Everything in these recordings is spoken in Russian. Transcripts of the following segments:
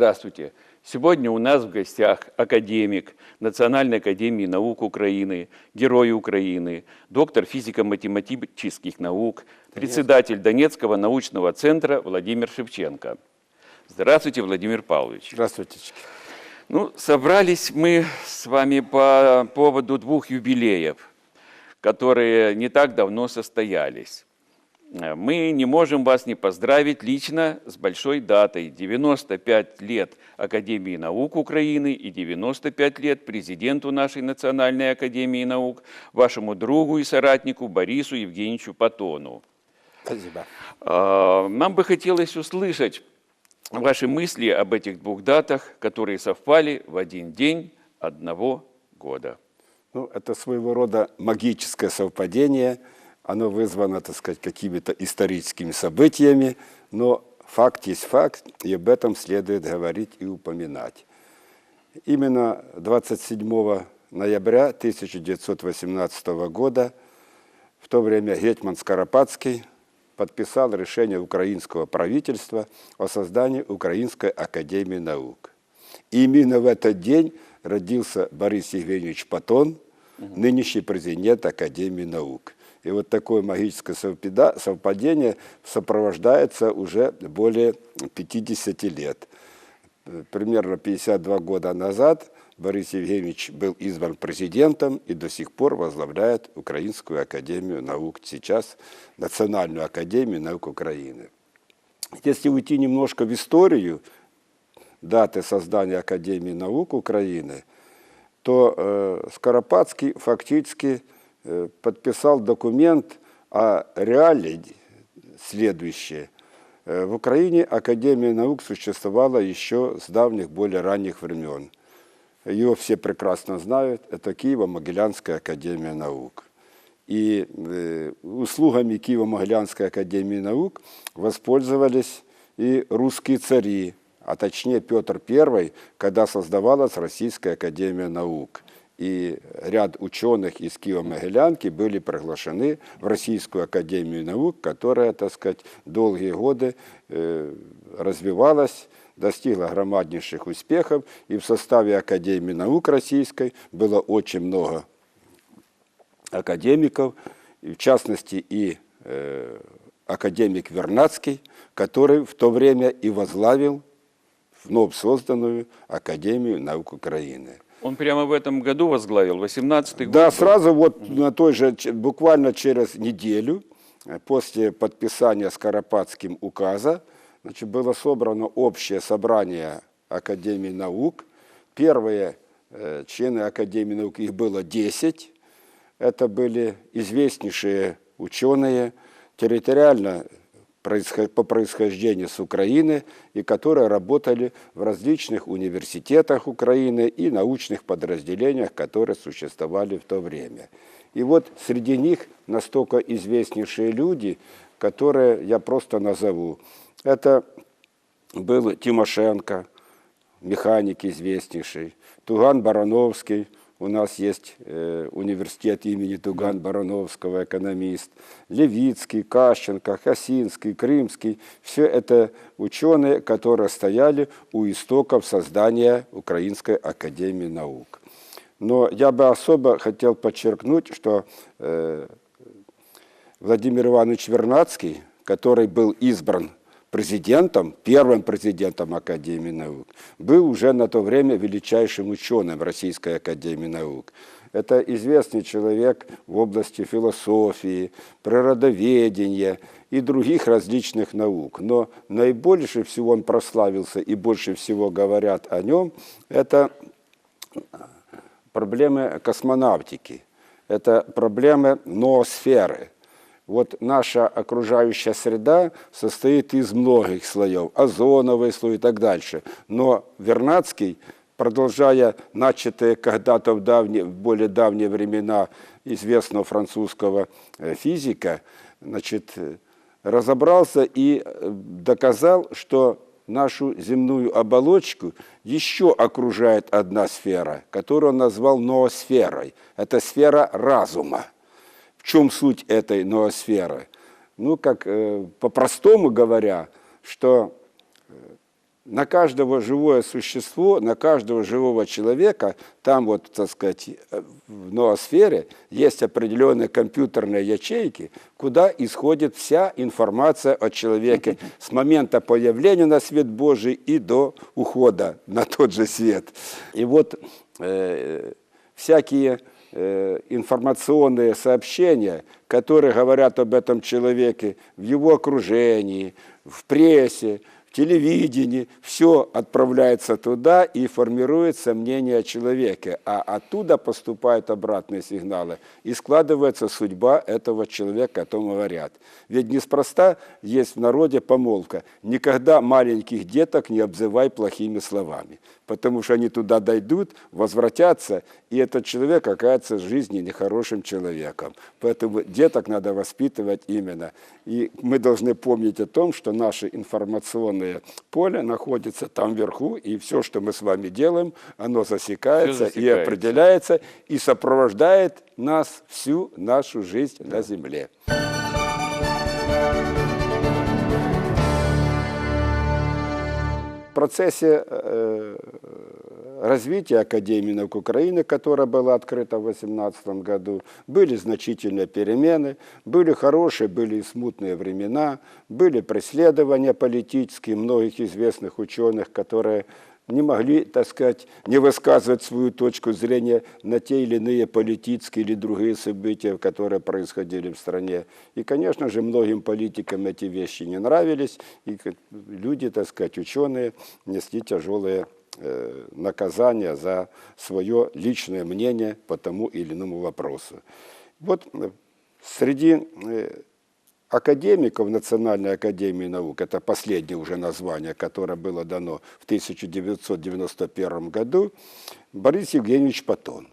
Здравствуйте. Сегодня у нас в гостях академик Национальной академии наук Украины, Герой Украины, доктор физико-математических наук, председатель Донецкого научного центра Владимир Шевченко. Здравствуйте, Владимир Павлович. Здравствуйте. Ну, собрались мы с вами по поводу двух юбилеев, которые не так давно состоялись. Мы не можем вас не поздравить лично с большой датой. 95 лет Академии наук Украины и 95 лет президенту нашей Национальной Академии наук, вашему другу и соратнику Борису Евгеньевичу Патону. Спасибо. А, Нам бы хотелось услышать ваши мысли об этих двух датах, которые совпали в один день одного года. Ну, это своего рода магическое совпадение. Оно вызвано, так сказать, какими-то историческими событиями, но факт есть факт, и об этом следует говорить и упоминать. Именно 27 ноября 1918 года в то время Гетман Скоропадский подписал решение украинского правительства о создании Украинской академии наук. И именно в этот день родился Борис Евгеньевич Патон, нынешний президент Академии наук. И вот такое магическое совпадение сопровождается уже более 50 лет. Примерно 52 года назад Борис Евгеньевич был избран президентом и до сих пор возглавляет Украинскую академию наук, сейчас Национальную академию наук Украины. Если уйти немножко в историю даты создания Академии наук Украины, то э, Скоропадский фактически подписал документ о реалии следующее. Э, в Украине Академия наук существовала еще с давних, более ранних времен. Ее все прекрасно знают. Это Киево-Могилянская академия наук. И э, услугами Киево-Могилянской академии наук воспользовались и русские цари, а точнее Петр I, когда создавалась Российская академия наук. И ряд ученых из Киево-Могилянки были приглашены в Российскую академию наук, которая, так сказать, долгие годы э, развивалась, достигла громаднейших успехов, и в составе Академии наук Российской было очень много академиков, в частности и э, академик Вернадский, который в то время и возглавил вновь созданную Академию наук Украины. Он прямо в этом году возглавил, 18-й год. Да, сразу вот на той же, буквально через неделю э, после подписания Скоропадским указа, значит, было собрано общее собрание Академии наук. Первые э, члены Академии наук, их было 10. Это были известнейшие ученые, территориально по происхождению с Украины и которые работали в различных университетах Украины и научных подразделениях, которые существовали в то время. И вот среди них настолько известнейшие люди, которые я просто назову. Это был Тимошенко, механик известнейший, Туган Барановский, у нас есть э, университет имени Туган Барановского, экономист, Левицкий, Кащенко, Хасинский, Крымский. Все это ученые, которые стояли у истоков создания Украинской академии наук. Но я бы особо хотел подчеркнуть, что э, Владимир Иванович Вернадский, который был избран президентом, первым президентом Академии наук, был уже на то время величайшим ученым Российской Академии наук. Это известный человек в области философии, природоведения и других различных наук. Но наибольше всего он прославился и больше всего говорят о нем, это проблемы космонавтики, это проблемы ноосферы. Вот наша окружающая среда состоит из многих слоев, озоновый слой и так дальше. Но Вернадский, продолжая начатые когда-то в, давние, более давние времена известного французского э, физика, значит, э, разобрался и э, доказал, что нашу земную оболочку еще окружает одна сфера, которую он назвал ноосферой. Это сфера разума. В чем суть этой ноосферы? Ну, как э, по-простому говоря, что э, на каждого живое существо, на каждого живого человека, там вот, так сказать, э, в ноосфере есть определенные компьютерные ячейки, куда исходит вся информация о человеке с момента появления на свет Божий и до ухода на тот же свет. И вот э, всякие информационные сообщения, которые говорят об этом человеке в его окружении, в прессе, телевидении, все отправляется туда и формируется мнение о человеке, а оттуда поступают обратные сигналы, и складывается судьба этого человека, о том говорят. Ведь неспроста есть в народе помолвка «никогда маленьких деток не обзывай плохими словами», потому что они туда дойдут, возвратятся, и этот человек окажется в жизни нехорошим человеком. Поэтому деток надо воспитывать именно. И мы должны помнить о том, что наше информационное поле находится там вверху, и все, что мы с вами делаем, оно засекается, Всё и засекается. определяется, и сопровождает нас всю нашу жизнь на земле. В процессе э, развития Академии наук Украины, которая была открыта в 2018 году, были значительные перемены, были хорошие, были и смутные времена, были преследования политические многих известных ученых, которые не могли, так сказать, не высказывать свою точку зрения на те или иные политические или другие события, которые происходили в стране. И, конечно же, многим политикам эти вещи не нравились, и люди, так сказать, ученые несли тяжелые наказания за свое личное мнение по тому или иному вопросу. Вот э, среди э, академиков Национальной академии наук, это последнее уже название, которое было дано в 1991 году, Борис Евгеньевич Патон,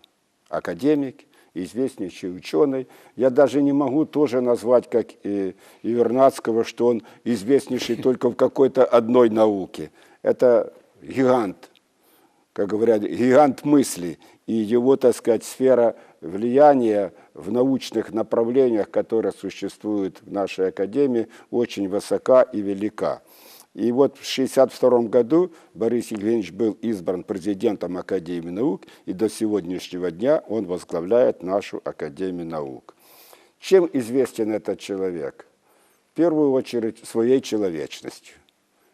академик, известнейший ученый. Я даже не могу тоже назвать, как и, и Вернадского, что он известнейший только в какой-то одной науке. Это гигант, как говорят, гигант мысли, и его, так сказать, сфера влияния в научных направлениях, которые существуют в нашей академии, очень высока и велика. И вот в 1962 году Борис Евгеньевич был избран президентом Академии наук, и до сегодняшнего дня он возглавляет нашу Академию наук. Чем известен этот человек? В первую очередь своей человечностью.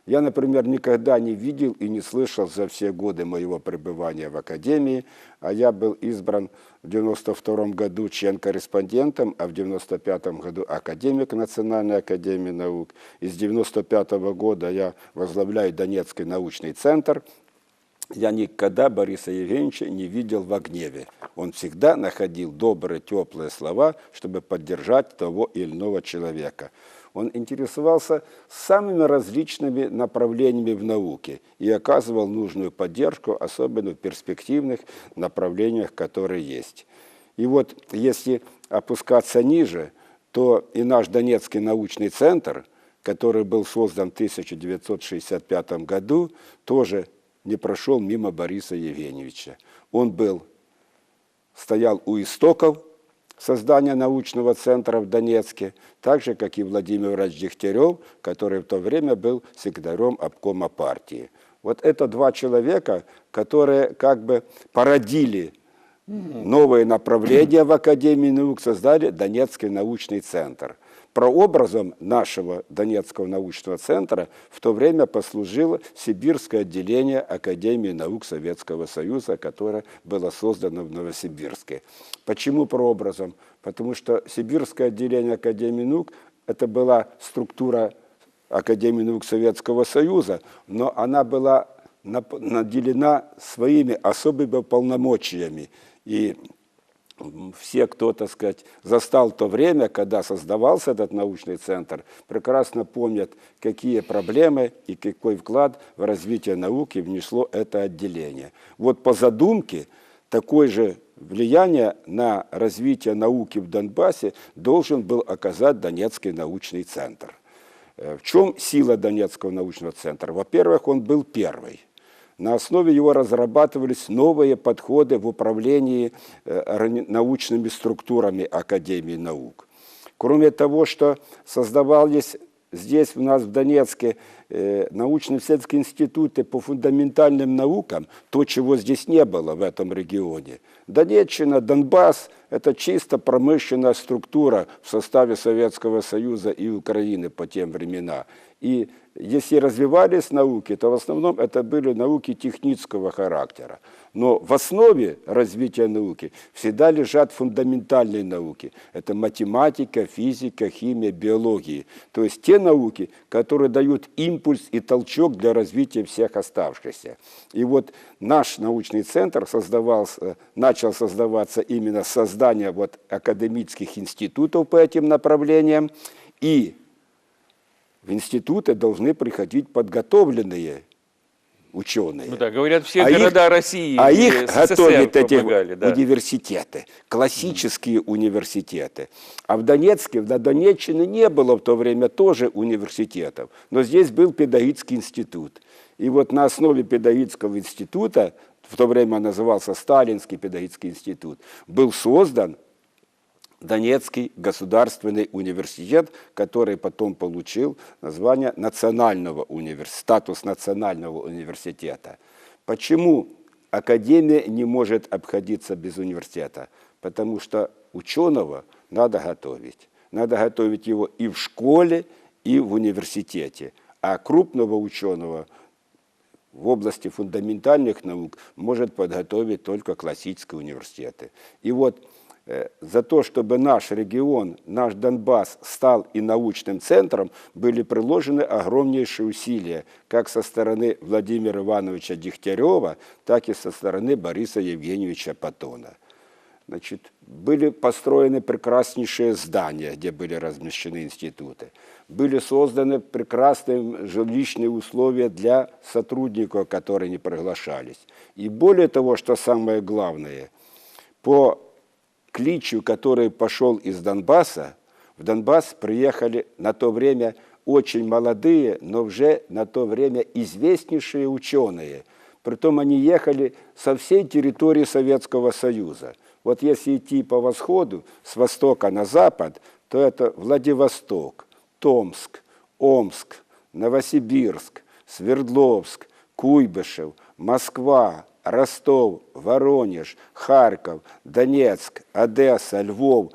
Я, например, никогда не видел и не слышал за все годы моего пребывания в Академии, а я был избран в 92 году член-корреспондентом, а в 95 году академик Национальной академии наук. И с 95 года я возглавляю Донецкий научный центр. Я никогда Бориса Евгеньевича не видел в гневе. Он всегда находил добрые, теплые слова, чтобы поддержать того или иного человека. Он интересовался самыми различными направлениями в науке и оказывал нужную поддержку, особенно в перспективных направлениях, которые есть. И вот если опускаться ниже, то и наш Донецкий научный центр, который был создан в 1965 году, тоже не прошел мимо Бориса Евгеньевича. Он был, стоял у истоков создания научного центра в Донецке, так же, как и Владимир Владимирович Дегтярев, который в то время был секретарем обкома партии. Вот это два человека, которые как бы породили новые направления в Академии наук, создали Донецкий научный центр. Прообразом нашего Донецкого научного центра в то время послужило Сибирское отделение Академии наук Советского Союза, которое было создано в Новосибирске. Почему прообразом? Потому что Сибирское отделение Академии наук – это была структура Академии наук Советского Союза, но она была наделена своими особыми полномочиями. И все, кто, так сказать, застал то время, когда создавался этот научный центр, прекрасно помнят, какие проблемы и какой вклад в развитие науки внесло это отделение. Вот по задумке такое же влияние на развитие науки в Донбассе должен был оказать Донецкий научный центр. Э, В чем сила Донецкого научного центра? Во-первых, он был первый. На основе его разрабатывались новые подходы в управлении э, научными структурами Академии наук. Кроме того, что создавались здесь у нас в Донецке э, научно-исследовательские институты по фундаментальным наукам, то, чего здесь не было в этом регионе. Донеччина, Донбасс – это чисто промышленная структура в составе Советского Союза и Украины по тем временам. И если развивались науки, то в основном это были науки технического характера. Но в основе развития науки всегда лежат фундаментальные науки. Это математика, физика, химия, биология. То есть те науки, которые дают импульс и толчок для развития всех оставшихся. И вот наш научный центр создавался, начал создаваться именно с создания вот академических институтов по этим направлениям. И в институты должны приходить подготовленные ученые. Ну да, говорят, все А их- города России а их СССР готовят эти да. университеты, классические университеты. А в Донецке, на Донеччине не было в то время тоже университетов, но здесь был педагогический институт. И вот на основе педагогического института, в то время он назывался Сталинский педагогический институт, был создан Донецкий государственный университет, который потом получил название национального университета, статус национального университета. Почему академия не может обходиться без университета? Потому что ученого надо готовить. Надо готовить его и в школе, и в университете. А крупного ученого в области фундаментальных наук может подготовить только классические университеты. И вот за то, чтобы наш регион, наш Донбасс стал и научным центром, были приложены огромнейшие усилия, как со стороны Владимира Ивановича Дегтярева, так и со стороны Бориса Евгеньевича Патона. Значит, были построены прекраснейшие здания, где были размещены институты. Были созданы прекрасные жилищные условия для сотрудников, которые не приглашались. И более того, что самое главное, по кличу, который пошел из Донбасса, в Донбасс приехали на то время очень молодые, но уже на то время известнейшие ученые. Притом они ехали со всей территории Советского Союза. Вот если идти по восходу, с востока на запад, то это Владивосток, Томск, Омск, Новосибирск, Свердловск, Куйбышев, Москва, Ростов, Воронеж, Харьков, Донецк, Одесса, Львов.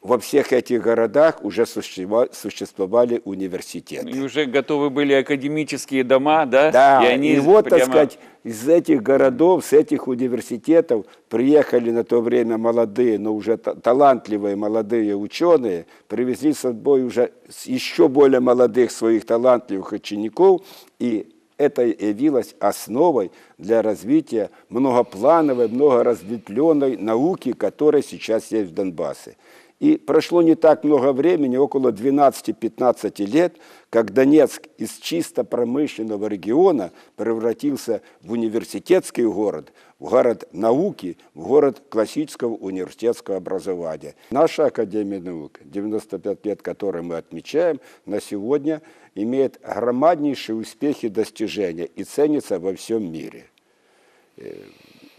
Во всех этих городах уже существовали университеты. И уже готовы были академические дома, да? Да, и и, они вот, так прямо- сказать, из этих городов, с этих университетов приехали на то время молодые, но уже та- талантливые молодые ученые, привезли с собой уже еще более молодых своих талантливых учеников, и это явилось основой для развития многоплановой, многоразветвленной науки, которая сейчас есть в Донбассе. И прошло не так много времени, около 12-15 лет, как Донецк из чисто промышленного региона превратился в университетский город, в город науки, в город классического университетского образования. Наша Академия наук, 95 лет, которые мы отмечаем, на сегодня имеет громаднейшие успехи и достижения и ценится во всем мире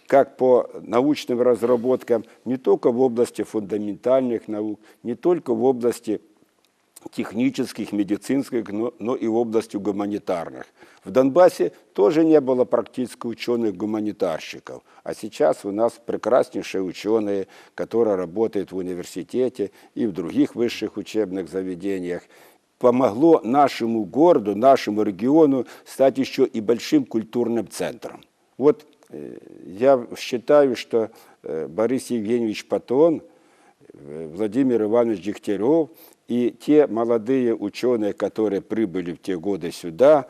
как по научным разработкам не только в области фундаментальных наук, не только в области технических, медицинских, но, но и в области гуманитарных. В Донбассе тоже не было практически ученых-гуманитарщиков, а сейчас у нас прекраснейшие ученые, которые работают в университете и в других высших учебных заведениях. Помогло нашему городу, нашему региону стать еще и большим культурным центром. Вот я считаю, что э, Борис Евгеньевич Патон, э, Владимир Иванович Дегтярев и те молодые ученые, которые прибыли в те годы сюда,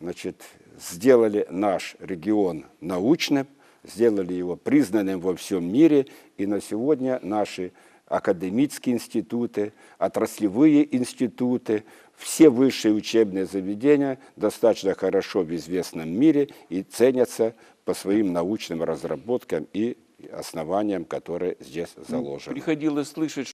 значит, сделали наш регион научным, сделали его признанным во всем мире, и на сегодня наши академические институты, отраслевые институты, все высшие учебные заведения достаточно хорошо в известном мире и ценятся по своим научным разработкам и основаниям, которые здесь заложены. Приходилось слышать,